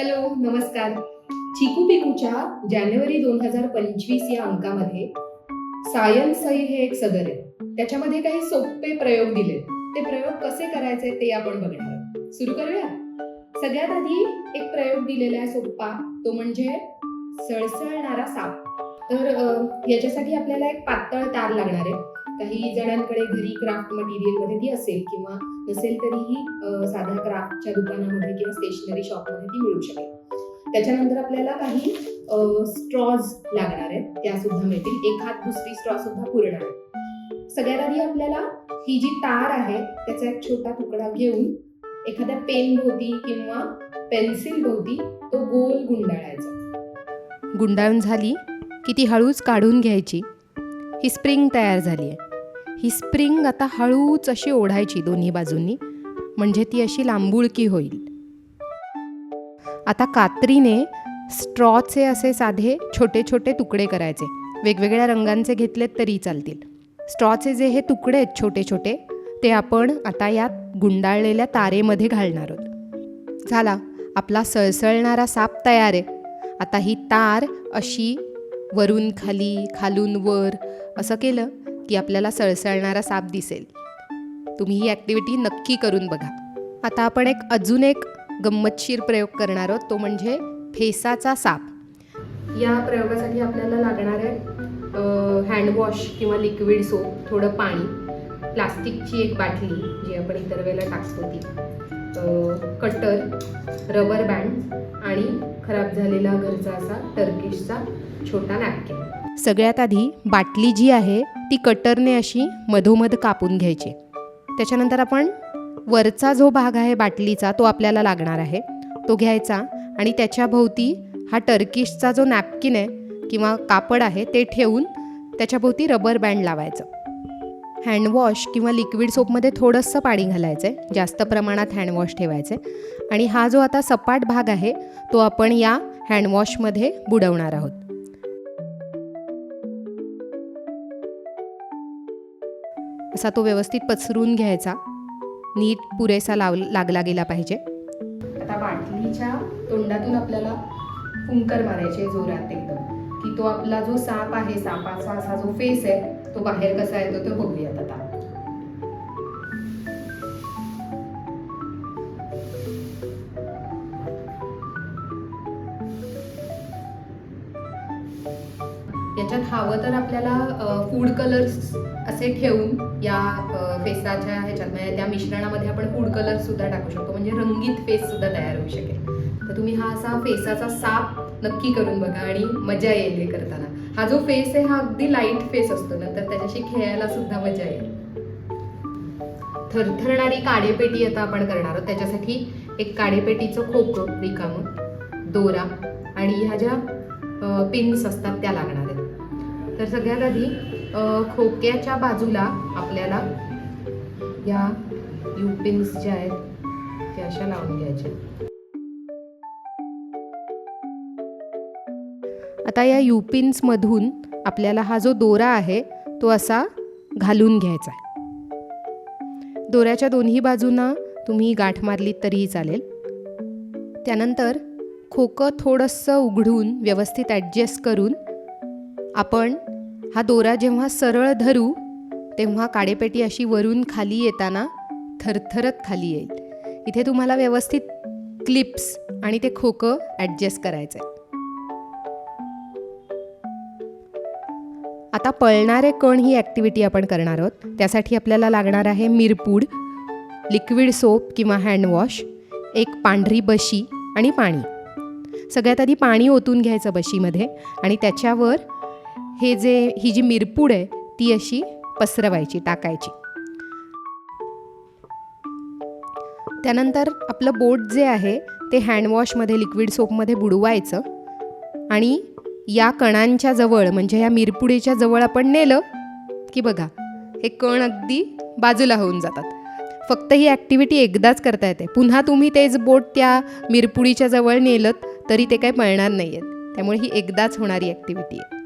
Hello नमस्कार. चिकू पिकूच्या जानेवारी दोन हजार पंचवीस या अंकामध्ये सायन सैर हे एक सदर आहे. त्याच्यामध्ये काही सोपे प्रयोग दिले. ते प्रयोग कसे करायचे ते आपण बघणार आहोत. सुरू करूया? सगळ्यात आधी एक प्रयोग दिलेला आहे सोप्पा. तो म्हणजे सळसळणारा साप. तर याच्यासाठी आपल्याला एक पातळ तार लागणार आहे. काही जणांकडे घरी क्राफ्ट मटेरियलमध्ये ती असेल किंवा नसेल तरीही साध्या क्राफ्टच्या दुकानामध्ये किंवा स्टेशनरी शॉपमध्ये ती मिळू शकेल. त्याच्यानंतर आपल्याला काही स्ट्रॉज लागणार आहेत. त्या सुद्धा मिळतील. एक हात दुसरी स्ट्रॉ सुद्धा पुरणार आहे सगळ्यात आधी आपल्याला ही जी तार आहे त्याचा एक छोटा तुकडा घेऊन एखाद्या पेन भोवती किंवा पेन्सिल भोवती तो गोल गुंडाळायचा. गुंडाळून झाली की ती हळूच काढून घ्यायची. ही स्प्रिंग तयार झाली आहे. ही स्प्रिंग आता हळूच अशी ओढायची दोन्ही बाजूंनी. म्हणजे ती अशी लांबुळकी होईल. आता कात्रीने स्ट्रॉचे असे साधे छोटे छोटे तुकडे करायचे. वेगवेगळ्या रंगांचे घेतलेत तरी चालतील. स्ट्रॉचे जे हे तुकडे आहेत छोटे छोटे ते आपण आता यात गुंडाळलेल्या तारेमध्ये घालणार आहोत. झाला आपला सळसळणारा साप तयार आहे. आता ही तार अशी वरून खाली खालून वर असं केलं की आपल्याला सळसळणारा साप दिसेल. तुम्ही ही ॲक्टिव्हिटी नक्की करून बघा. आता आपण एक अजून एक गंमतशीर प्रयोग करणार आहोत. तो म्हणजे फेसाचा साप. या प्रयोगासाठी आपल्याला लागणार आहे हँडवॉश किंवा लिक्विड सोप थोडं पाणी. प्लास्टिकची एक बाटली जी आपण इतर वेळेला टाकतो ती. कटर रबर बँड आणि खराब झालेला घरचा असा टर्किशचा छोटा नॅपकिन सगळ्यात आधी बाटली जी आहे ती कटरने अशी मधोमध कापून घ्यायची. त्याच्यानंतर आपण वरचा जो भाग आहे बाटलीचा तो आपल्याला लागणार आहे. तो घ्यायचा आणि त्याच्या भोवती हा टर्किशचा जो नॅपकिन आहे किंवा कापड आहे ते ठेवून त्याच्याभोवती रबर बँड लावायचं. हँडवॉश किंवा लिक्विड सोपमध्ये थोडंसं पाणी घालायचं आहे जास्त प्रमाणात हँडवॉश ठेवायचं आहे आणि हा जो आता सपाट भाग आहे तो आपण या हँडवॉशमध्ये बुडवणार आहोत. असा तो व्यवस्थित पसरून घ्यायचा. नीट पुरेसा लाव लागला गेला पाहिजे. आता बाटलीच्या तोंडातून आपल्याला फुंकर मारायचे जोरात एकदम. की तो आपला जो साप आहे सापाचा असा जो फेस आहे तो बाहेर कसा येतो तो बघूयात आता. याच्यात हवं तर आपल्याला फूड कलर्स असे ठेवून या फेसाच्या ह्याच्यात म्हणजे त्या मिश्रणामध्ये आपण फूड कलर सुद्धा टाकू शकतो. म्हणजे रंगीत फेस सुद्धा तयार होऊ शकेल. तर तुम्ही हा असा फेसाचा साप नक्की करून बघा आणि मजा येईल हे करताना. हा जो फेस आहे हा अगदी लाइट फेस असतो नंतर त्याच्याशी खेळायला सुद्धा मजा येईल. थरथरणारी काडेपेटी आता आपण करणार आहोत. त्याच्यासाठी एक काडेपेटीचं खोकं रिकामं दोरा आणि ह्या ज्या पिन्स असतात त्या लागणार आहेत. तर सगळ्यात आधी खोक्याच्या बाजूला आपल्याला या युपिन्स ज्या आहेत त्या अशा लावून घ्यायच्या आता या युपिन्समधून आपल्याला हा जो दोरा आहे तो असा घालून घ्यायचा आहे. दोऱ्याच्या दोन्ही बाजूंना तुम्ही गाठ मारलीत तरीही चालेल. त्यानंतर खोकं थोडंसं उघडून व्यवस्थित ॲडजस्ट करून आपण हा दोरा जेव्हा सरळ धरू तेव्हा काडेपेटी अशी वरून खाली येताना थरथरत खाली येईल. इथे तुम्हाला व्यवस्थित क्लिप्स आणि ते खोकं ॲडजस्ट करायचं आहे आता पळणारे कण ही ॲक्टिव्हिटी आपण करणार आहोत. त्यासाठी आपल्याला लागणार आहे मिरपूड लिक्विड सोप किंवा हँडवॉश एक पांढरी बशी आणि पाणी. सगळ्यात आधी पाणी ओतून घ्यायचं बशीमध्ये आणि त्याच्यावर हे जे ही जी मिरपूड आहे ती अशी पसरवायची टाकायची. त्यानंतर आपलं बोट जे आहे ते हँडवॉशमध्ये लिक्विड सोपमध्ये बुडवायचं आणि या कणांच्या जवळ म्हणजे या मिरपुडीच्या जवळ आपण नेलं की बघा हे कण अगदी बाजूला होऊन जातात. फक्त ही ॲक्टिव्हिटी एकदाच करता येते. पुन्हा तुम्ही तेच बोट त्या मिरपुडीच्या जवळ नेलं तरी ते काही पळणार नाही आहेत त्यामुळे ही एकदाच होणारी ॲक्टिव्हिटी आहे.